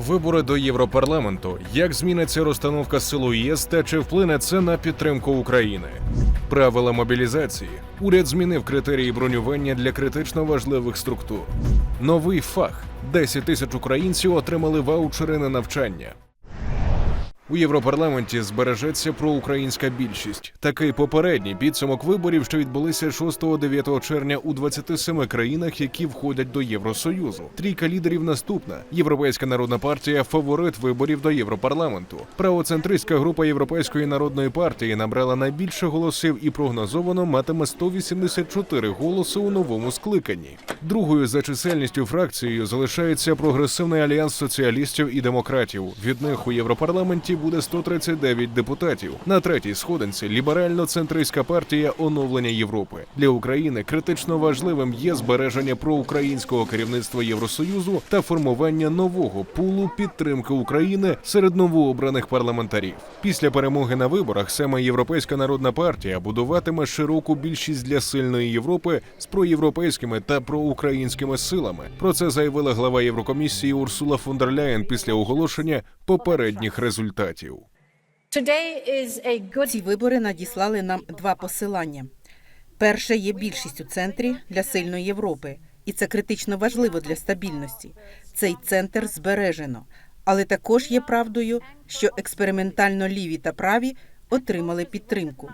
Вибори до Європарламенту. Як зміниться розстановка сил у ЄС та чи вплине це на підтримку України? Правила мобілізації. Уряд змінив критерії бронювання для критично важливих структур. Новий фах. 10 тисяч українців отримали ваучери на навчання. У Європарламенті збережеться проукраїнська більшість. Такий попередній підсумок виборів, що відбулися 6-9 червня у 27 країнах, які входять до Євросоюзу. Трійка лідерів наступна: Європейська народна партія фаворит виборів до Європарламенту. Правоцентристська група Європейської народної партії набрала найбільше голосів і прогнозовано матиме 184 голоси у новому скликанні. Другою за чисельністю фракцією залишається прогресивний альянс соціалістів і демократів. Від них у Європарламенті буде 139 депутатів. На третій сходинці ліберально-центристська партія оновлення Європи для України. Критично важливим є збереження проукраїнського керівництва Євросоюзу та формування нового пулу підтримки України серед новообраних парламентарів. Після перемоги на виборах саме Європейська народна партія будуватиме широку більшість для сильної Європи з проєвропейськими та проукраїнськими силами. Про це заявила глава Єврокомісії Урсула фон дер Ляєн після оголошення попередніх результатів. Ці вибори надіслали нам два посилання. Перше є більшість у центрі для сильної Європи, і це критично важливо для стабільності. Цей центр збережено, але також є правдою, що експериментально ліві та праві отримали підтримку.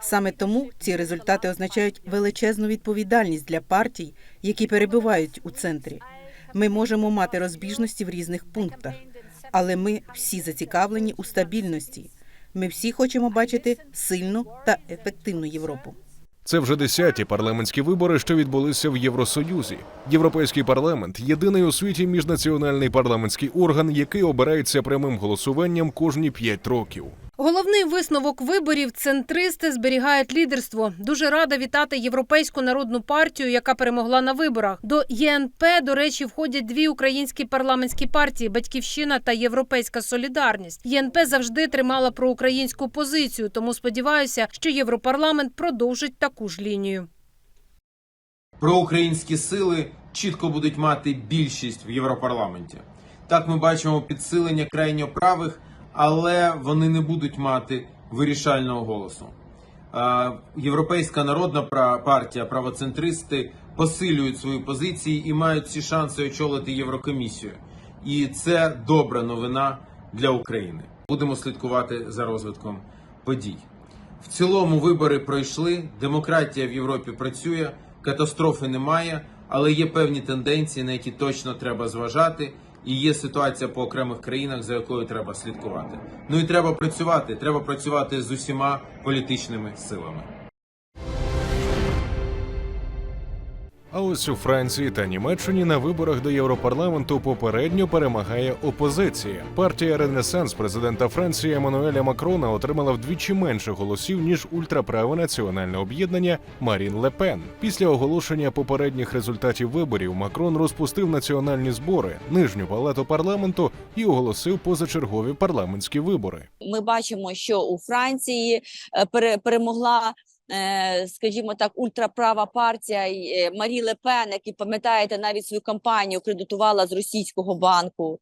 Саме тому ці результати означають величезну відповідальність для партій, які перебувають у центрі. Ми можемо мати розбіжності в різних пунктах, але ми всі зацікавлені у стабільності. Ми всі хочемо бачити сильну та ефективну Європу. Це вже десяті парламентські вибори, що відбулися в Євросоюзі. Європейський парламент єдиний у світі міжнаціональний парламентський орган, який обирається прямим голосуванням кожні п'ять років. Головний висновок виборів центристи зберігають лідерство. Дуже рада вітати Європейську народну партію, яка перемогла на виборах. До ЄНП, до речі, входять дві українські парламентські партії Батьківщина та Європейська Солідарність. ЄНП завжди тримала проукраїнську позицію, тому сподіваюся, що Європарламент продовжить таку ж лінію. проукраїнські сили чітко будуть мати більшість в Європарламенті. Так ми бачимо підсилення крайньо правих, але вони не будуть мати вирішального голосу. Європейська народна партія, правоцентристи посилюють свої позиції і мають всі шанси очолити Єврокомісію. І це добра новина для України. Будемо слідкувати за розвитком подій. В цілому вибори пройшли, демократія в Європі працює, катастрофи немає, але є певні тенденції, на які точно треба зважати. І є ситуація по окремих країнах, за якою треба слідкувати. Ну і треба працювати. Треба працювати з усіма політичними силами. А ось у Франції та Німеччині на виборах до Європарламенту попередньо перемагає опозиція. Партія Ренесанс президента Франції Еммануеля Макрона отримала вдвічі менше голосів ніж ультраправе національне об'єднання Марін Ле Пен. Після оголошення попередніх результатів виборів Макрон розпустив національні збори, нижню палату парламенту і оголосив позачергові парламентські вибори. ми бачимо, що у Франції е, перемогла. Е, Скажімо так, ультраправа партія е, Марі Ле Пен, які пам'ятаєте, навіть свою кампанію кредитувала з російського банку.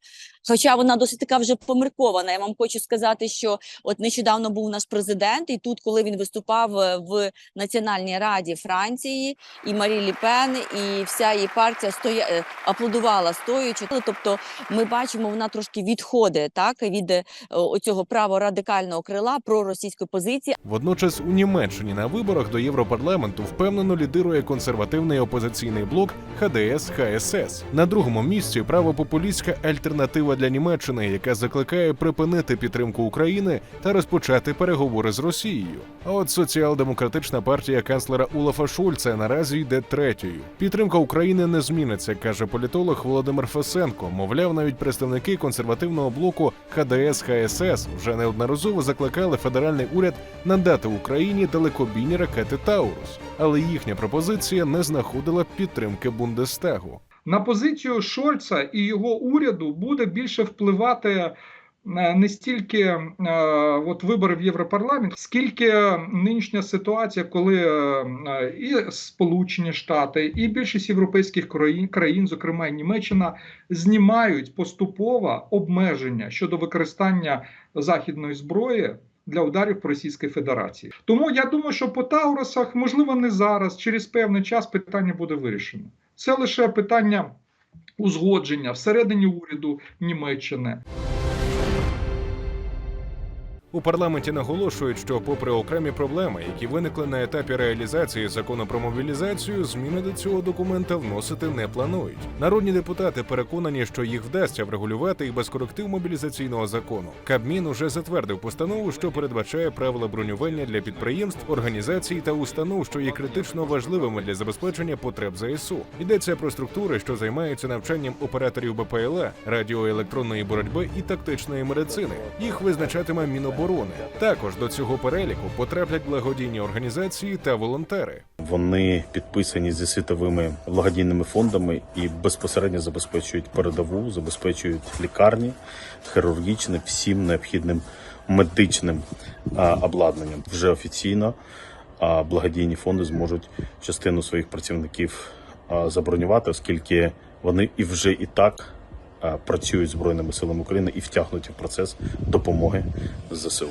Хоча вона досить така вже поміркована. Я вам хочу сказати, що от нещодавно був наш президент, і тут, коли він виступав е, в Національній раді Франції, і Марі Ле Пен, і вся її партія стоя... аплодувала стоячи. Ну, Тобто, ми бачимо, вона трошки відходить так від оцього праворадикального крила проросійської позиції. Водночас у Німеччині на виборах до Європарламенту впевнено лідирує консервативний опозиційний блок ХДС ХСС. На другому місці правопопулістська альтернатива для Німеччини, яка закликає припинити підтримку України та розпочати переговори з Росією. А от соціал-демократична партія канцлера Улафа Шульца наразі йде третьою. Підтримка України не зміниться, каже політолог Володимир Фесенко. Мовляв, навіть представники консервативного блоку ХДС ХСС вже неодноразово закликали федеральний уряд надати Україні далекобійні ракети Таурус, але їхня пропозиція не знаходила підтримки Бундестагу. на позицію Шольца і його уряду буде більше впливати е, не стільки е, от вибори в Європарламент, скільки нинішня ситуація, коли е, і Сполучені Штати, і більшість європейських країн, країн, зокрема і Німеччина, знімають поступово обмеження щодо використання західної зброї. Для ударів по Російській Федерації, тому я думаю, що по Тауросах, можливо, не зараз, через певний час питання буде вирішено. Це лише питання узгодження всередині уряду Німеччини. У парламенті наголошують, що, попри окремі проблеми, які виникли на етапі реалізації закону про мобілізацію, зміни до цього документа вносити не планують. Народні депутати переконані, що їх вдасться врегулювати і без коректив мобілізаційного закону. Кабмін уже затвердив постанову, що передбачає правила бронювання для підприємств, організацій та установ, що є критично важливими для забезпечення потреб ЗСУ. Йдеться про структури, що займаються навчанням операторів БПЛА, радіоелектронної боротьби і тактичної медицини. Їх визначатиме Міноборони. Також до цього переліку потраплять благодійні організації та волонтери. Вони підписані зі світовими благодійними фондами і безпосередньо забезпечують передову, забезпечують лікарні, хірургічне всім необхідним медичним обладнанням. Вже офіційно благодійні фонди зможуть частину своїх працівників забронювати, оскільки вони і вже і так працюють збройними силами України і втягнуті в процес допомоги ЗСУ.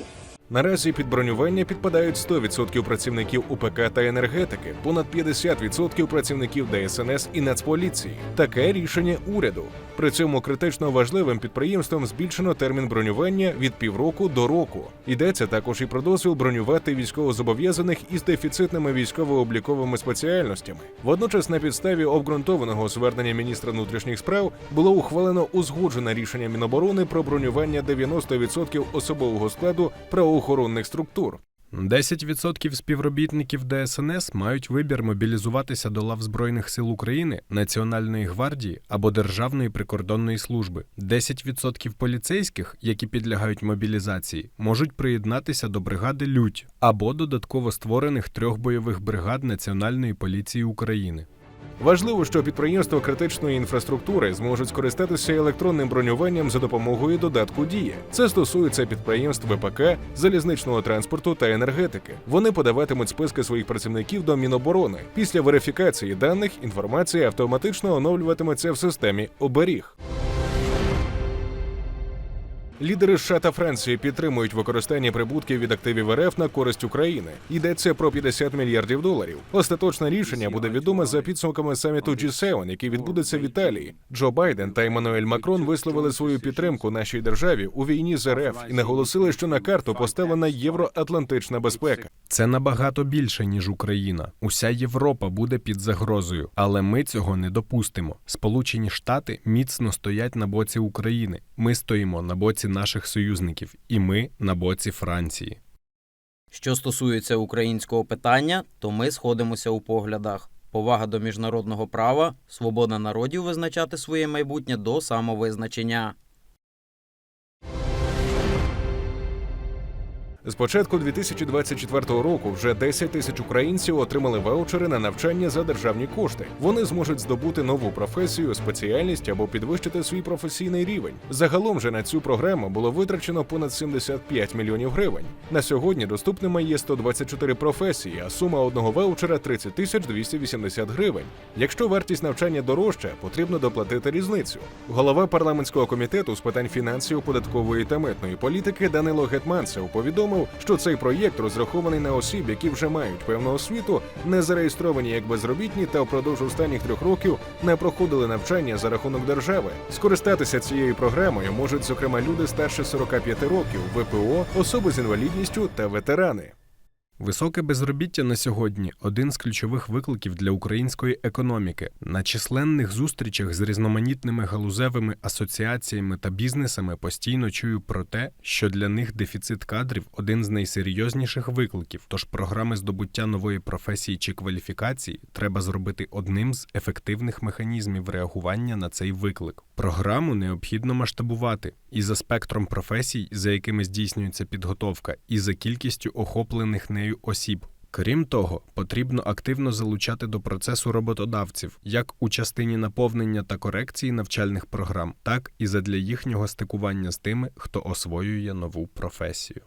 Наразі під бронювання підпадають 100% працівників УПК та енергетики, понад 50% працівників ДСНС і Нацполіції. Таке рішення уряду. При цьому критично важливим підприємствам збільшено термін бронювання від півроку до року. Йдеться також і про дозвіл бронювати військовозобов'язаних із дефіцитними військово-обліковими спеціальностями. Водночас, на підставі обґрунтованого звернення міністра внутрішніх справ було ухвалено узгоджене рішення Міноборони про бронювання 90% особового складу правоохоронних структур. 10% співробітників ДСНС мають вибір мобілізуватися до лав Збройних сил України, Національної гвардії або Державної прикордонної служби. 10% поліцейських, які підлягають мобілізації, можуть приєднатися до бригади Лють або додатково створених трьох бойових бригад Національної поліції України. Важливо, що підприємства критичної інфраструктури зможуть скористатися електронним бронюванням за допомогою додатку дії. Це стосується підприємств ВПК, залізничного транспорту та енергетики. Вони подаватимуть списки своїх працівників до Міноборони. Після верифікації даних інформація автоматично оновлюватиметься в системі оберіг. Лідери США та Франції підтримують використання прибутків від активів РФ на користь України. Йдеться про 50 мільярдів доларів. Остаточне рішення буде відоме за підсумками саміту G7, який відбудеться в Італії. Джо Байден та Еммануель Макрон висловили свою підтримку нашій державі у війні з РФ і наголосили, що на карту поставлена євроатлантична безпека. Це набагато більше, ніж Україна. Уся Європа буде під загрозою, але ми цього не допустимо. Сполучені Штати міцно стоять на боці України. Ми стоїмо на боці наших союзників, і ми на боці Франції. Що стосується українського питання, то ми сходимося у поглядах. Повага до міжнародного права, свобода народів визначати своє майбутнє до самовизначення. З початку 2024 року вже 10 тисяч українців отримали ваучери на навчання за державні кошти. Вони зможуть здобути нову професію, спеціальність або підвищити свій професійний рівень. Загалом же на цю програму було витрачено понад 75 мільйонів гривень. На сьогодні доступними є 124 професії, а сума одного ваучера 30 тисяч 280 гривень. Якщо вартість навчання дорожча, потрібно доплатити різницю. Голова парламентського комітету з питань фінансів, податкової та митної політики Данило Гетманцев повідомив, що цей проєкт розрахований на осіб, які вже мають певну освіту, не зареєстровані як безробітні та впродовж останніх трьох років не проходили навчання за рахунок держави. Скористатися цією програмою можуть зокрема люди старше 45 років, ВПО, особи з інвалідністю та ветерани. Високе безробіття на сьогодні один з ключових викликів для української економіки. На численних зустрічах з різноманітними галузевими асоціаціями та бізнесами постійно чую про те, що для них дефіцит кадрів один з найсерйозніших викликів. Тож програми здобуття нової професії чи кваліфікації треба зробити одним з ефективних механізмів реагування на цей виклик. Програму необхідно масштабувати і за спектром професій, за якими здійснюється підготовка, і за кількістю охоплених нею осіб. Крім того, потрібно активно залучати до процесу роботодавців як у частині наповнення та корекції навчальних програм, так і задля їхнього стикування з тими, хто освоює нову професію.